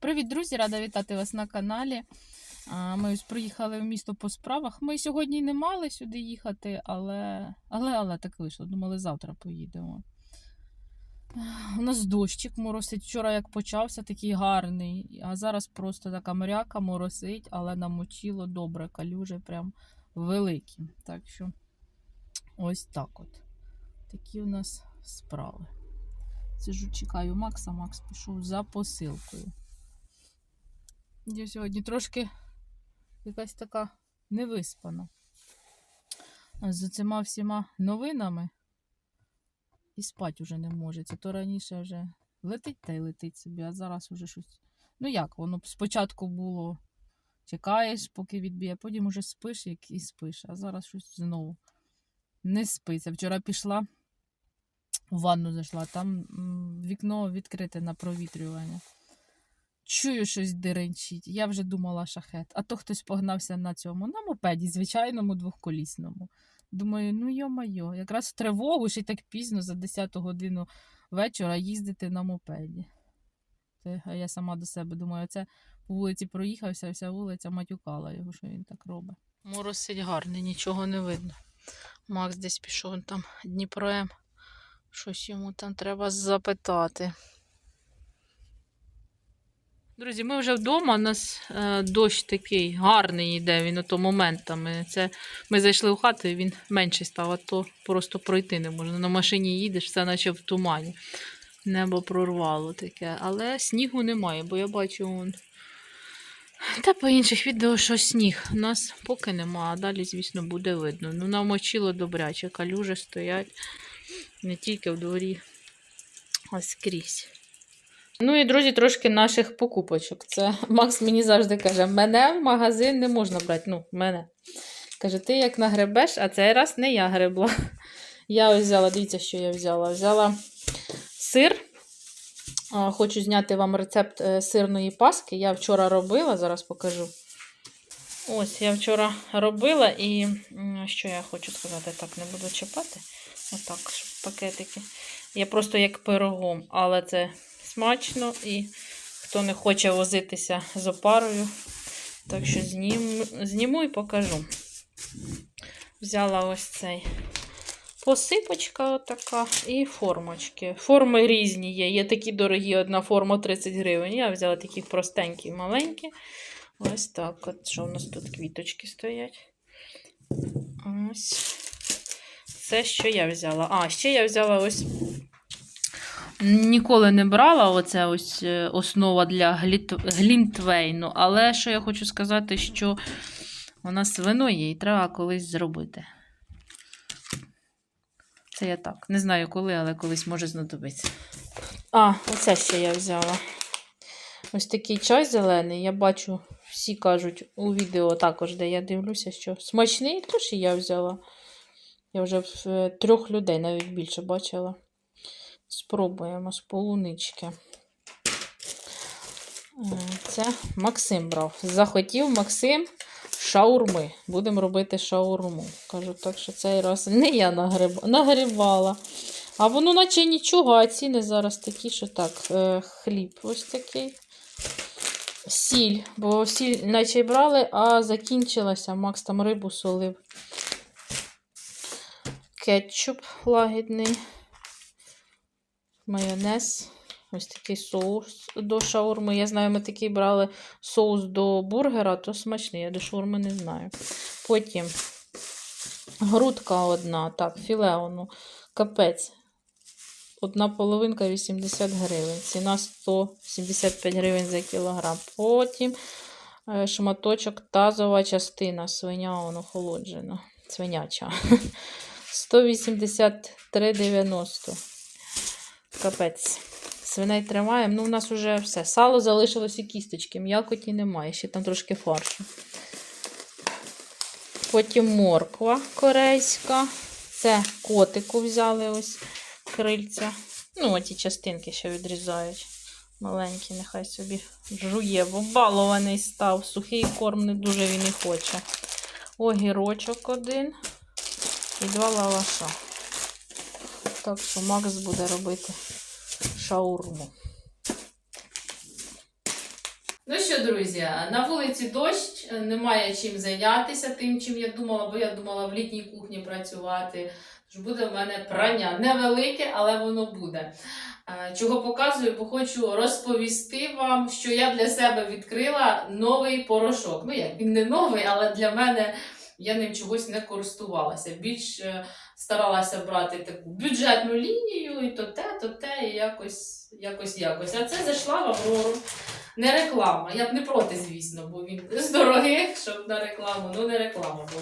Привіт, друзі! Рада вітати вас на каналі. Ми ось приїхали в місто по справах. Ми сьогодні не мали сюди їхати, але але, але так вийшло. Думали, завтра поїдемо. У нас дощик моросить. Вчора як почався, такий гарний, а зараз просто така мряка моросить, але намочило добре, калюжі прям великі. Так що ось так от. Такі у нас справи. Сижу, чекаю Макса. Макс пішов за посилкою. Я сьогодні трошки якась така невиспана. З цими всіма новинами і спать уже не може. Це то раніше вже летить та й летить собі, а зараз уже щось. Ну як, воно спочатку було чекаєш, поки відб'є, потім уже спиш як і спиш, а зараз щось знову не спиться. Вчора пішла, в ванну зайшла, там вікно відкрите на провітрювання. Чую, щось деренчить. Я вже думала шахет. А то хтось погнався на цьому, на мопеді, звичайному двохколісному. Думаю, ну йо-майо, якраз в тривогу, ще й так пізно, за 10 годину вечора, їздити на мопеді. А я сама до себе думаю, це по вулиці проїхався, вся вулиця матюкала його, що він так робить. Моросить гарний, нічого не видно. Макс десь пішов там Дніпром. Щось йому там треба запитати. Друзі, ми вже вдома. У нас е, дощ такий гарний йде, він ото моментами. Це ми зайшли в хату, і він менший став, а то просто пройти не можна. На машині їдеш, все наче в тумані. Небо прорвало таке. Але снігу немає, бо я бачу. Вон... Та по інших відео, що сніг. У нас поки нема, а далі, звісно, буде видно. Ну, намочило добряче, калюжі стоять не тільки в дворі, а скрізь. Ну і, друзі, трошки наших покупочок. Це Макс мені завжди каже: мене в магазин не можна брати. Ну, мене. Каже, ти як нагребеш, а цей раз не я гребла. Я ось взяла, дивіться, що я взяла. Взяла сир. Хочу зняти вам рецепт е, сирної паски. Я вчора робила, зараз покажу. Ось, я вчора робила і що я хочу сказати, так, не буду чіпати. Отак, пакетики. Я просто як пирогом, але це смачно і хто не хоче возитися з опарою, так що знім, зніму і покажу. Взяла ось цей посипочка отака і формочки. Форми різні є. Є такі дорогі, одна форма 30 гривень. Я взяла такі простенькі, маленькі. Ось так. От що у нас тут квіточки стоять. Ось. Це, що я взяла. А, ще я взяла ось. Ніколи не брала оце ось е, основа для глінтвейну. Але що я хочу сказати, що у нас вино є і треба колись зробити. Це я так. Не знаю коли, але колись може знадобитися. А, оце ще я взяла. Ось такий чай зелений. Я бачу, всі кажуть у відео також, де я дивлюся, що смачний, тож і я взяла. Я вже е, трьох людей навіть більше бачила. Спробуємо з полунички. Е, Це Максим брав. Захотів Максим шаурми. Будемо робити шаурму. Кажу, так що цей раз не я нагриб... нагрібала. А воно наче нічого, а ціни зараз такі, що так, е, хліб ось такий. Сіль, бо сіль наче брали, а закінчилася. Макс там рибу солив. Кетчуп лагідний. Майонез. Ось такий соус до шаурми. Я знаю, ми такий брали соус до бургера, то смачний. Я до шаурми не знаю. Потім грудка одна, так, філеону, капець. Одна половинка 80 гривень. Ціна 175 гривень за кілограм. Потім е, шматочок тазова частина, свиня воно охолоджена. Свиняча. 183,90. Капець. Свиней тримаємо. Ну, у нас вже все. Сало залишилось і кісточки. М'якоті немає. Ще там трошки фаршу. Потім морква корейська. Це котику взяли ось крильця. Ну, оті частинки ще відрізають. Маленькі, нехай собі жує, бо балований став. Сухий корм не дуже він і хоче. Огірочок один і два лаваша. Так що Макс буде робити шаурму. Ну що, друзі, на вулиці дощ, немає чим зайнятися тим, чим я думала, бо я думала в літній кухні працювати. Тож буде в мене прання невелике, але воно буде. Чого показую, бо хочу розповісти вам, що я для себе відкрила новий порошок. Ну як він не новий, але для мене я ним чогось не користувалася. Більш е, старалася брати таку бюджетну лінію, і то те, то те, і якось, якось, якось. А це зайшла в Аврору. Не реклама. Я б не проти, звісно, бо він з дорогих, щоб на рекламу. Ну не реклама, бо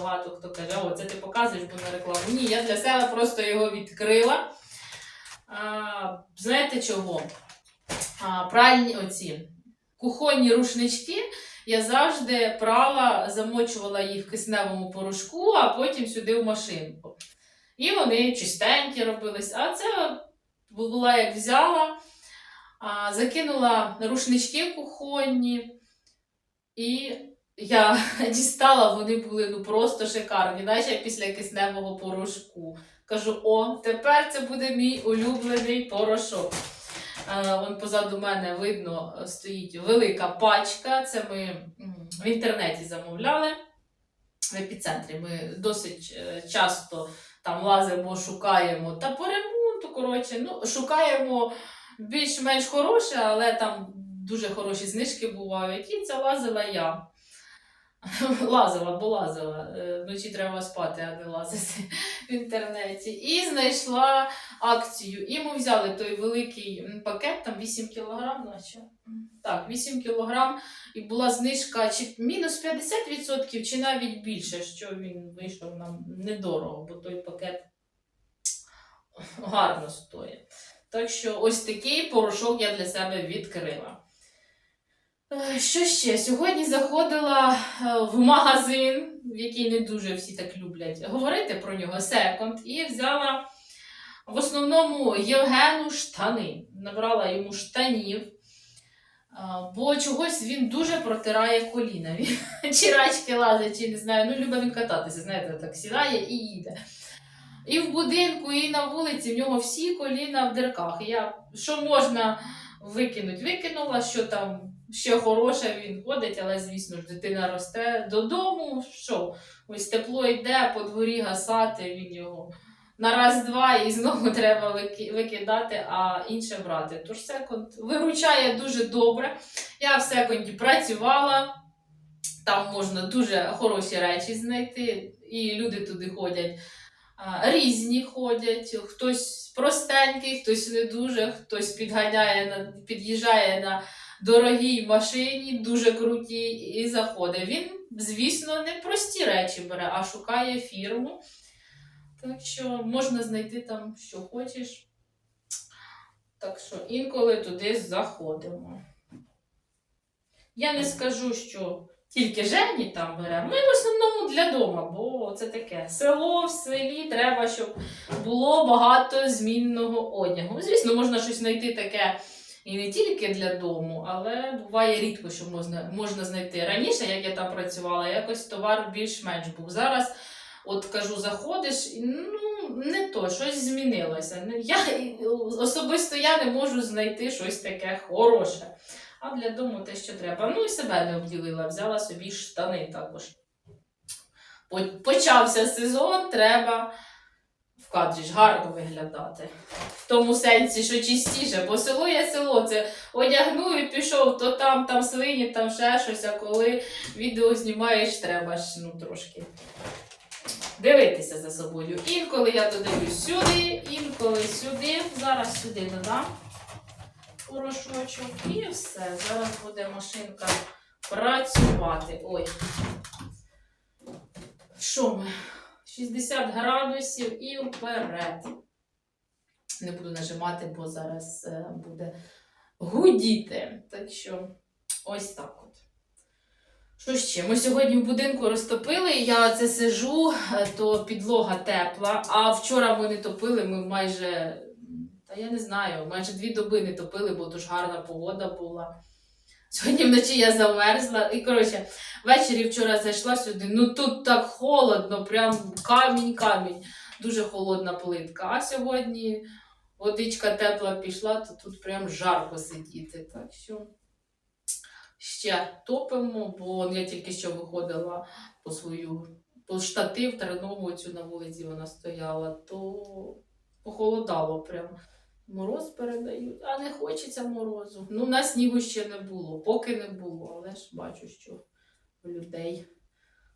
багато хто каже, о, це ти показуєш, бо на рекламу. Ні, я для себе просто його відкрила. А, знаєте чого? А, пральні оці кухонні рушнички. Я завжди прала, замочувала їх в кисневому порошку, а потім сюди в машинку. І вони чистенькі робились. А це була як взяла, закинула рушнички кухонні, і я дістала, вони були ну просто шикарні, наче після кисневого порошку. Кажу: о, тепер це буде мій улюблений порошок. Е, Вон позаду мене видно е, стоїть велика пачка. Це ми в інтернеті замовляли в епіцентрі. Ми досить е, часто там лазимо, шукаємо та по ремонту. Коротше, ну, шукаємо більш-менш хороше, але там дуже хороші знижки бувають. І це лазила я. Лазила, бо лазила. Вночі треба спати, а не лазити в інтернеті. І знайшла акцію. І ми взяли той великий пакет, там 8 кілограм, наче. Так, 8 кілограм. І була знижка чи мінус 50%, чи навіть більше, що він вийшов нам недорого, бо той пакет гарно стоїть. Так що ось такий порошок я для себе відкрила. Е, Що ще? Сьогодні заходила е, в магазин, в який не дуже всі так люблять говорити про нього, секонд, і взяла в основному Євгену штани. Набрала йому штанів, е, бо чогось він дуже протирає коліна. Чи рачки лазить, чи не знаю. Ну, любить він кататися, знаєте, так сідає і їде. І в будинку, і на вулиці в нього всі коліна в дирках. Я що можна викинуть, викинула, що там ще хороше він ходить, але звісно ж дитина росте додому. Що? Ось тепло йде, по дворі гасати, він його на раз-два і знову треба викидати, а інше брати. Тож секонд виручає дуже добре. Я в секонді працювала. Там можна дуже хороші речі знайти, і люди туди ходять. Різні ходять, хтось простенький, хтось не дуже, хтось підганяє під'їжджає на дорогій машині, дуже круті, і заходить. Він, звісно, не прості речі бере, а шукає фірму. Так що можна знайти там, що хочеш. Так що інколи туди заходимо. Я не скажу, що тільки Жені там бере. Ми в основному для дома, бо це таке село в селі треба, щоб було багато змінного одягу. Звісно, можна щось знайти таке і не тільки для дому, але буває рідко, що можна, можна знайти. Раніше, як я там працювала, якось товар більш-менш був. Зараз, от кажу, заходиш, ну не то, щось змінилося. Я, особисто я не можу знайти щось таке хороше. А для дому те, що треба. Ну і себе не обділила, взяла собі штани також. Почався сезон, треба в кадрі ж гарно виглядати. В тому сенсі, що чистіше, бо село є село. Це одягнув і пішов, то там, там свині, там ще щось, а коли відео знімаєш, треба ж ну, трошки дивитися за собою. Інколи я додивлюсь сюди, інколи сюди. Зараз сюди додам порошочок і все. Зараз буде машинка працювати. Ой. Що ми? 60 градусів і вперед. Не буду нажимати, бо зараз е, буде гудіти. Так що ось так от. Що ще? Ми сьогодні в будинку розтопили, я це сижу, е, то підлога тепла. А вчора ми не топили, ми майже, та я не знаю, майже дві доби не топили, бо дуже гарна погода була. Сьогодні вночі я замерзла. І коротше, ввечері вчора зайшла сюди. Ну тут так холодно, прям камінь-камінь. Дуже холодна плитка. А сьогодні водичка тепла пішла, то тут прям жарко сидіти. Так що ще топимо, бо я тільки що виходила по свою по штатив тернову цю на вулиці вона стояла, то похолодало прям. Мороз передають, а не хочеться морозу. Ну, на снігу ще не було, поки не було, але ж бачу, що у людей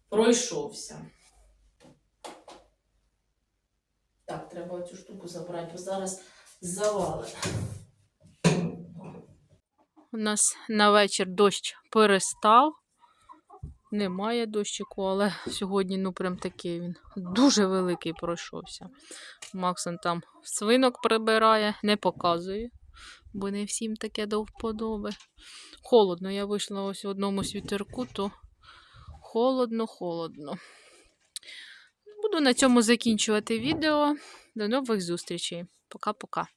пройшовся. Так, треба цю штуку забрати, бо зараз завалить. У нас на вечір дощ перестав. Немає дощику, але сьогодні, ну, прям такий він дуже великий пройшовся. Максон там свинок прибирає, не показує, бо не всім таке до вподоби. Холодно, я вийшла ось в одному світерку, то холодно, холодно. Буду на цьому закінчувати відео. До нових зустрічей. Пока-пока.